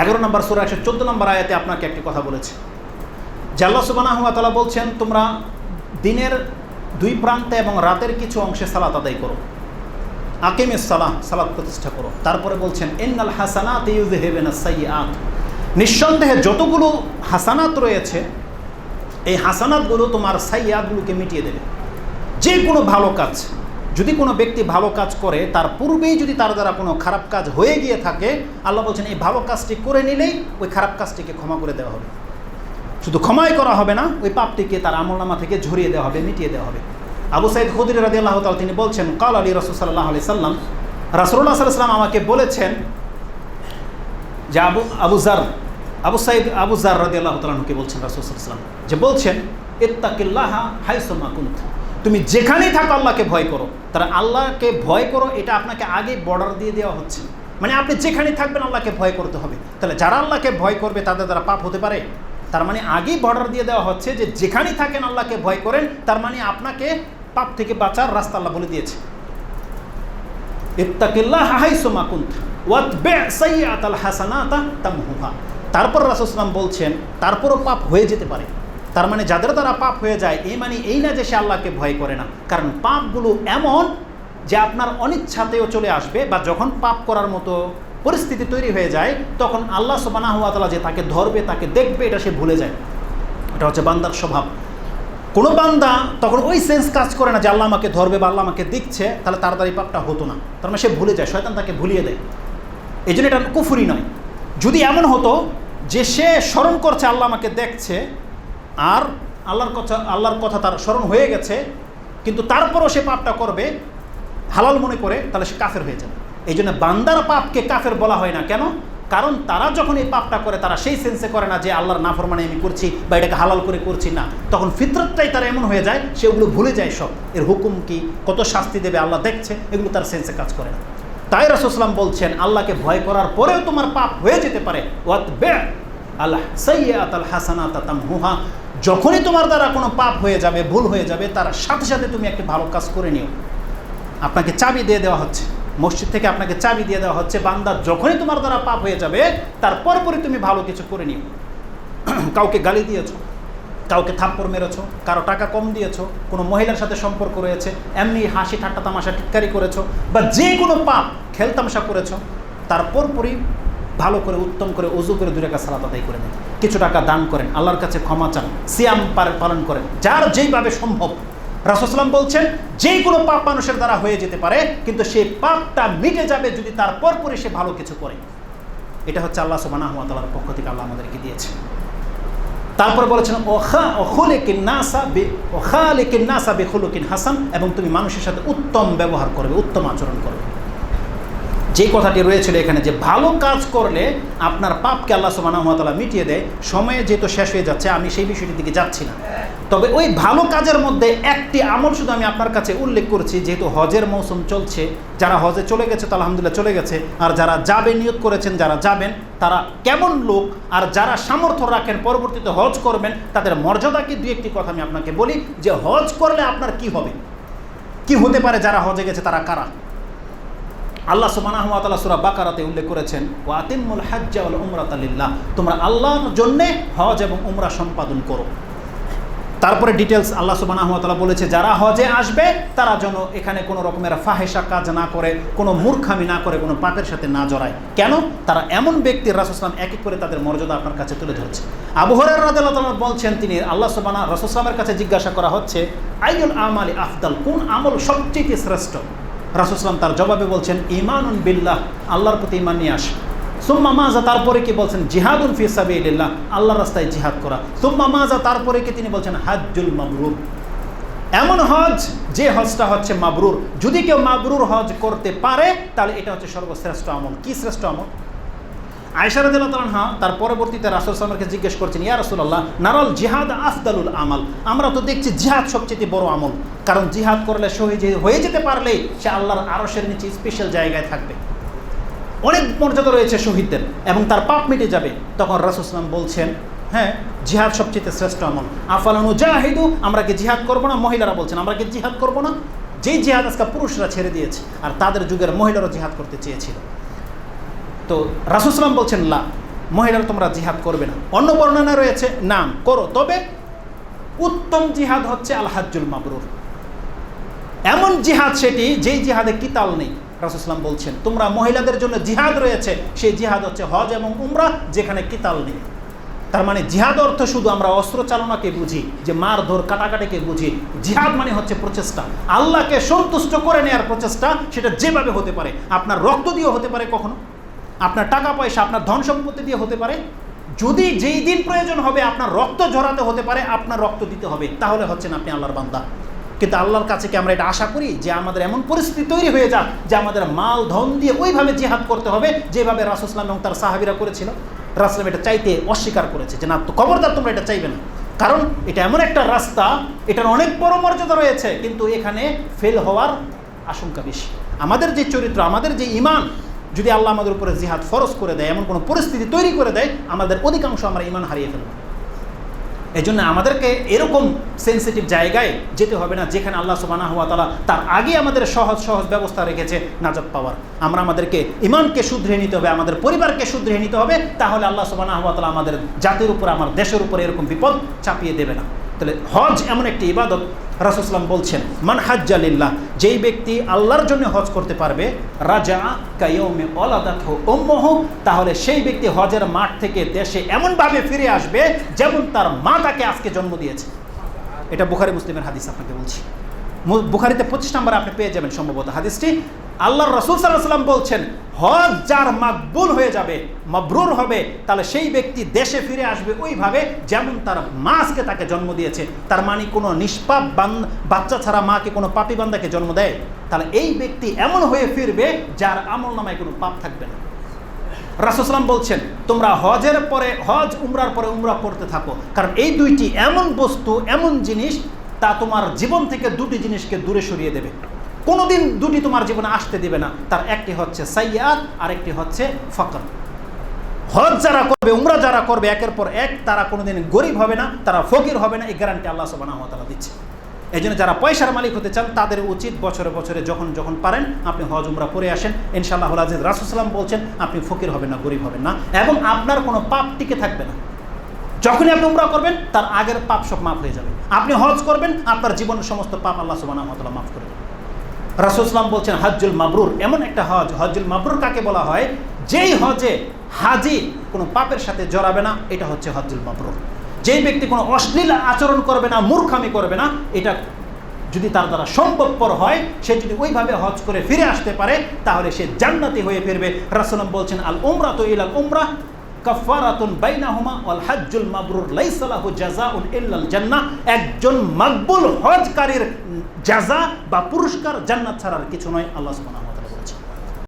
এগারো নম্বর সুরা একশো চোদ্দ নম্বর আয়াতে আপনাকে একটি কথা বলেছে। জাল্লা সুবানাহমাতালা বলছেন, তোমরা দিনের দুই প্রান্তে এবং রাতের কিছু অংশে সালাত আদায় করো। আকিমের সালাহ, সালাত প্রতিষ্ঠা করো। তারপরে বলছেন এন্নাল হাসানাত ইউজ হেবেন সাইয়াত নিঃসন্দেহে যতগুলো হাসানাত রয়েছে, এই হাসানাতগুলো তোমার সাইয়াতগুলোকে মিটিয়ে দেবে। যে কোনো ভালো কাজ যদি কোনো ব্যক্তি ভালো কাজ করে, তার পূর্বেই যদি তার দ্বারা কোনো খারাপ কাজ হয়ে গিয়ে থাকে, আল্লাহ বলছেন, এই ভালো কাজটি করে নিলেই ওই খারাপ কাজটিকে ক্ষমা করে দেওয়া হবে। শুধু ক্ষমাই করা হবে না, ওই পাপটিকে তার আমলনামা থেকে ঝরিয়ে দেওয়া হবে, মিটিয়ে দেওয়া হবে। আবু সাইদ খুদির রাজি আল্লাহ তাল তিনি বলছেন, কাল আলী রসুল সাল্লাহ আলি সাল্লাম রাসুল্লাহ সাল্লাম আমাকে বলেছেন যে Abu Abu Zar Abu Saeed, Abu Zar রাজি আল্লাহ তালকে বলছেন রাসুল সাল্লাম। যে বলছেন, ইত্তাকিল্লাহ হাইসমা কুন্ত। তুমি যেখানেই থাকো, আল্লাহকে ভয় করো। তারা আল্লাহকে ভয় করো, এটা আপনাকে আগে বর্ডার দিয়ে দেওয়া হচ্ছে। মানে আপনি যেখানে থাকবেন, আল্লাহকে ভয় করতে হবে। তাহলে যারা আল্লাহকে ভয় করবে, তাদের দ্বারা পাপ হতে পারে। তার মানে আগেই বর্ডার দিয়ে দেওয়া হচ্ছে যে যেখানেই থাকেন, আল্লাহকে ভয় করেন, তার মানে আপনাকে পাপ থেকে বাঁচার রাস্তা আল্লাহ বলে দিয়েছে। ইত্তাকিল্লাহ তারপর রাসূলুল্লাহ বলছেন, তারপরও পাপ হয়ে যেতে পারে। তার মানে যাদের দ্বারা পাপ হয়ে যায়, এই মানে এই না যে সে আল্লাহকে ভয় করে না। কারণ পাপগুলো এমন যে আপনার অনিচ্ছাতেও চলে আসবে বা যখন পাপ করার মতো পরিস্থিতি তৈরি হয়ে যায়, তখন আল্লাহ সুবানা হুয়া তালা যে তাকে ধরবে, তাকে দেখবে, এটা সে ভুলে যায়। এটা হচ্ছে বান্দার স্বভাব। কোনো বান্দা তখন ওই সেন্স কাজ করে না যে আল্লাহ আমাকে ধরবে বা আল্লাহ আমাকে দেখছে, তাহলে এই পাপটা হতো না। তার মানে সে ভুলে যায়, শয়তান তাকে ভুলিয়ে দেয়। এই জন্য এটা কুফুরি নয়। যদি এমন হতো যে সে স্মরণ করছে আল্লাহ আমাকে দেখছে আর আল্লাহর কথা আল্লাহর কথা তার স্মরণ হয়ে গেছে, কিন্তু তারপরও সে পাপটা করবে হালাল মনে করে, তাহলে সে কাফের হয়ে যাবে। এই জন্য বান্দার পাপকে কাফের বলা হয় না। কেন? কারণ তারা যখন এই পাপটা করে, তারা সেই সেন্সে করে না যে আল্লাহর নাফরমানে আমি করছি বা এটাকে হালাল করে করছি না। তখন ফিতরতটাই তারা এমন হয়ে যায় সেগুলো ভুলে যায় সব। এর হুকুম কি? কত শাস্তি দেবে আল্লাহ দেখছে, এগুলো তার সেন্সে কাজ করে না। তাই রাসুসলাম বলছেন, আল্লাহকে ভয় করার পরেও তোমার পাপ হয়ে যেতে পারে। ওয়াত বে আল্লাহ সৈয়াত আল হাসানাত হুহা যখনই তোমার দ্বারা কোনো পাপ হয়ে যাবে, ভুল হয়ে যাবে, তার সাথে সাথে তুমি একটি ভালো কাজ করে নিও। আপনাকে চাবি দিয়ে দেওয়া হচ্ছে। মসজিদ থেকে আপনাকে চাবি দিয়ে দেওয়া হচ্ছে। বান্দা যখনই তোমার দ্বারা পাপ হয়ে যাবে, তার পরপরই তুমি ভালো কিছু করে নিও। কাউকে গালি দিয়েছ, কাউকে থাপ্পড় মেরেছ, কারও টাকা কম দিয়েছ, কোনো মহিলার সাথে সম্পর্ক রয়েছে, এমনি হাসি ঠাট্টা তামাশা টিটকারি করেছ, বা যে কোনো পাপ খেলতামশা করেছ, তার পরপরই ভালো করে, উত্তম করে, উজু করে দূরে কাছে সালাত আদায় করে নেন। কিছু টাকা দান করেন, আল্লাহর কাছে ক্ষমা চান, সিয়াম পালন করেন, যার যেইভাবে সম্ভব। রাসুসলাম বলছেন, যে কোনো পাপ মানুষের দ্বারা হয়ে যেতে পারে, কিন্তু সেই পাপটা মিটে যাবে যদি তার পরপরই সে ভালো কিছু করে। এটা হচ্ছে আল্লাহ সুবাহ তালার পক্ষ থেকে আল্লাহ আমাদেরকে দিয়েছে। তারপর বলেছেন ওখা ওখুলিকিন নাসা বে নাসা হাসান, এবং তুমি মানুষের সাথে উত্তম ব্যবহার করবে, উত্তম আচরণ করবে। যে কথাটি রয়েছিল এখানে যে ভালো কাজ করলে আপনার পাপকে আল্লাহ সুবাহ মিটিয়ে দেয়, সময়ে যেহেতু শেষ হয়ে যাচ্ছে, আমি সেই বিষয়টির দিকে যাচ্ছি না। তবে ওই ভালো কাজের মধ্যে একটি আমল শুধু আমি আপনার কাছে উল্লেখ করছি, যেহেতু হজের মৌসুম চলছে, যারা হজে চলে গেছে তো আলহামদুলিল্লাহ চলে গেছে, আর যারা যাবে, নিয়োগ করেছেন, যারা যাবেন, তারা কেমন লোক, আর যারা সামর্থ্য রাখেন, পরবর্তীতে হজ করবেন, তাদের মর্যাদাকে দু একটি কথা আমি আপনাকে বলি, যে হজ করলে আপনার কি হবে? কি হতে পারে যারা হজে গেছে, তারা কারা? আল্লাহ সুবাহ সুরা বাকারাতে উল্লেখ করেছেন ও আতিমুল হাজ্জাউল উমরাত আলিল্লাহ তোমরা আল্লাহর জন্যে হজ এবং উমরা সম্পাদন করো। তারপরে ডিটেলস আল্লাহ সুবাহ বলেছে, যারা হজে আসবে, তারা যেন এখানে কোনো রকমের ফাহেসা কাজ না করে, কোনো মূর্খামি না করে, কোনো পাপের সাথে না জড়ায়। কেন? তারা এমন ব্যক্তির রাসুসলাম এক এক করে তাদের মর্যাদা আপনার কাছে তুলে ধরছে। আবহরের রাজাল্লাহ বলছেন, তিনি আল্লাহ সুবানা রসুসলামের কাছে জিজ্ঞাসা করা হচ্ছে আইউল আমালি আফদাল? কোন আমল সবচেয়ে শ্রেষ্ঠ? রাসুসলাম তার জবাবে বলছেন ইমানুন বিল্লাহ, আল্লাহর প্রতি ইমান নিয়ে আসে। সুম্মা মাজা তারপরে কি বলছেন? জিহাদুল ফি ইল্লাহ আল্লাহর রাস্তায় জিহাদ করা। সুম্মা মাজা তারপরে কি তিনি বলছেন? হাজুল মাবরুর এমন হজ, যে হজটা হচ্ছে মাবরুর। যদি কেউ মাবরুর হজ করতে পারে, তাহলে এটা হচ্ছে সর্বশ্রেষ্ঠ আমল। কি শ্রেষ্ঠ আমল? আয়সারদুল্লাহ তার পরবর্তীতে রাসুল সালামকে জিজ্ঞেস করছেন, ইয়া রসুল্লাহ নারল জিহাদ আফদালুল আমাল? আমরা তো দেখছি জিহাদ সবচেয়ে বড় আমল, কারণ জিহাদ করলে শহীদ হয়ে যেতে পারলে সে আল্লাহর আরসের নিচে স্পেশাল জায়গায় থাকবে। অনেক মর্যাদা রয়েছে শহীদদের এবং তার পাপ মিটে যাবে। তখন রাসুসলাম বলছেন হ্যাঁ জিহাদ সবচেয়ে শ্রেষ্ঠ আমল। আফালানু জাহিদু আমরা কি জিহাদ করব না? মহিলারা বলছেন, আমরা কি জিহাদ করব না? যেই জিহাদ আজকে পুরুষরা ছেড়ে দিয়েছে, আর তাদের যুগের মহিলারা জিহাদ করতে চেয়েছিল। তো রাসুসলাম বলছেন, লা, মহিলারা তোমরা জিহাদ করবে না। অন্য বর্ণনা রয়েছে, নাম করো, তবে উত্তম জিহাদ হচ্ছে আল হাজ্জুল মাবরুর। এমন জিহাদ সেটি, যেই জিহাদে কিতাল নেই রাসুসলাম বলছেন, তোমরা মহিলাদের জন্য জিহাদ রয়েছে, সেই জিহাদ হচ্ছে হজ এবং উমরা, যেখানে কিতাল নেই। তার মানে জিহাদ অর্থ শুধু আমরা অস্ত্র চালনাকে বুঝি, যে মারধর কাটাকাটিকে বুঝি। জিহাদ মানে হচ্ছে প্রচেষ্টা। আল্লাহকে সন্তুষ্ট করে নেওয়ার প্রচেষ্টা, সেটা যেভাবে হতে পারে। আপনার রক্ত দিয়েও হতে পারে কখনো। আপনার টাকা পয়সা, আপনার ধন সম্পত্তি দিয়ে হতে পারে। যদি যেই দিন প্রয়োজন হবে, আপনার রক্ত ঝরাতে হতে পারে, আপনার রক্ত দিতে হবে, তাহলে হচ্ছেন আপনি আল্লাহর বান্দা। কিন্তু আল্লাহর কাছে কি আমরা এটা আশা করি? যে আমাদের এমন পরিস্থিতি তৈরি হয়ে যাক, যে আমাদের মাল, ধন দিয়ে ওইভাবে জিহাদ করতে হবে, যেভাবে রাসুসলাম এবং তার সাহাবিরা করেছিল। রাসলাম এটা চাইতে অস্বীকার করেছে, যে না, তো খবরদার তোমরা এটা চাইবে না। কারণ এটা এমন একটা রাস্তা, এটার অনেক বড় মর্যাদা রয়েছে, কিন্তু এখানে ফেল হওয়ার আশঙ্কা বেশি। আমাদের যে চরিত্র, আমাদের যে ইমান যদি আল্লাহ আমাদের উপরে জিহাদ ফরজ করে দেয়, এমন কোনো পরিস্থিতি তৈরি করে দেয়, আমাদের অধিকাংশ আমরা ইমান হারিয়ে ফেলব। এই জন্য আমাদেরকে এরকম সেন্সিটিভ জায়গায় যেতে হবে না, যেখানে আল্লাহ সুবানা হওয়া তালা তার আগে আমাদের সহজ সহজ ব্যবস্থা রেখেছে নাজাত পাওয়ার। আমরা আমাদেরকে ইমানকে শুধরে নিতে হবে, আমাদের পরিবারকে শুধরে নিতে হবে, তাহলে আল্লাহ সুবানা হওয়া তালা আমাদের জাতির উপর, আমার দেশের উপর এরকম বিপদ চাপিয়ে দেবে না। তাহলে হজ এমন একটি ইবাদত রাসুসলাম বলছেন, মান হাজ্জালিল্লাহ যেই ব্যক্তি আল্লাহর জন্য হজ করতে পারবে রাজা কায়মে অলাদাত হোক তাহলে সেই ব্যক্তি হজের মাঠ থেকে দেশে এমনভাবে ফিরে আসবে যেমন তার মা তাকে আজকে জন্ম দিয়েছে। এটা বুখারি মুসলিমের হাদিস আপনাকে বলছি। বুখারিতে পঁচিশ নম্বরে আপনি পেয়ে যাবেন সম্ভবত হাদিসটি। আল্লাহর রসুল সাল্লাম বলছেন, হজ যার মাকবুল হয়ে যাবে, মাবরুর হবে, তাহলে সেই ব্যক্তি দেশে ফিরে আসবে ওইভাবে যেমন তার মা আজকে তাকে জন্ম দিয়েছে। তার মানে কোনো নিষ্পাপ বাচ্চা ছাড়া মাকে কোনো পাপি বান্দাকে জন্ম দেয়? তাহলে এই ব্যক্তি এমন হয়ে ফিরবে যার আমল নামায় কোনো পাপ থাকবে না। রাসুসলাম বলছেন, তোমরা হজের পরে হজ উমরার পরে উমরা করতে থাকো। কারণ এই দুইটি এমন বস্তু, এমন জিনিস, তা তোমার জীবন থেকে দুটি জিনিসকে দূরে সরিয়ে দেবে। কোনোদিন দুটি তোমার জীবনে আসতে দেবে না। তার একটি হচ্ছে সাইয়াদ আর একটি হচ্ছে ফকর। হজ যারা করবে, উমরা যারা করবে, একের পর এক তারা কোনোদিন গরিব হবে না, তারা ফকির হবে না, এই গ্যারান্টি আল্লাহ সুবাহ দিচ্ছে। এই জন্য যারা পয়সার মালিক হতে চান, তাদের উচিত বছরে বছরে যখন যখন পারেন, আপনি হজ, উমরা করে আসেন। ইনশাআল্লাহ আজিজ রাসুসাল্লাম বলছেন, আপনি ফকির হবেন না, গরিব হবেন না, এবং আপনার কোনো পাপ টিকে থাকবে না। যখনই আপনি উমরা করবেন, তার আগের পাপ সব মাফ হয়ে যাবে। আপনি হজ করবেন, আপনার জীবনের সমস্ত পাপ আল্লাহ সুবাহ মাফ করে দেবেন। রাসুসলাম বলছেন, হজ্জুল মাবরুর। এমন একটা হজ, হজ্জুল মাবরুর কাকে বলা হয়? যেই হজে হাজি কোনো পাপের সাথে জড়াবে না, এটা হচ্ছে হজ্জুল মাবরুর। যেই ব্যক্তি কোনো অশ্লীল আচরণ করবে না, মূর্খামি করবে না, এটা যদি তার দ্বারা সম্ভবপর হয়, সে যদি ওইভাবে হজ করে ফিরে আসতে পারে, তাহলে সে জান্নাতি হয়ে ফিরবে। রাসুলাম বলছেন আল উমরা তো ইলাল উমরা কাফারাতুন বাইনাহুমা ওয়াল হাজ্জুল মাবরুর, লাইসা লাহু জাযাউন ইল্লাল জান্নাহ। একজন মাকবুল হজকারীর জাযা বা পুরস্কার জান্নাত ছাড়ার কিছু নয়, আল্লাহ সুবহানাহু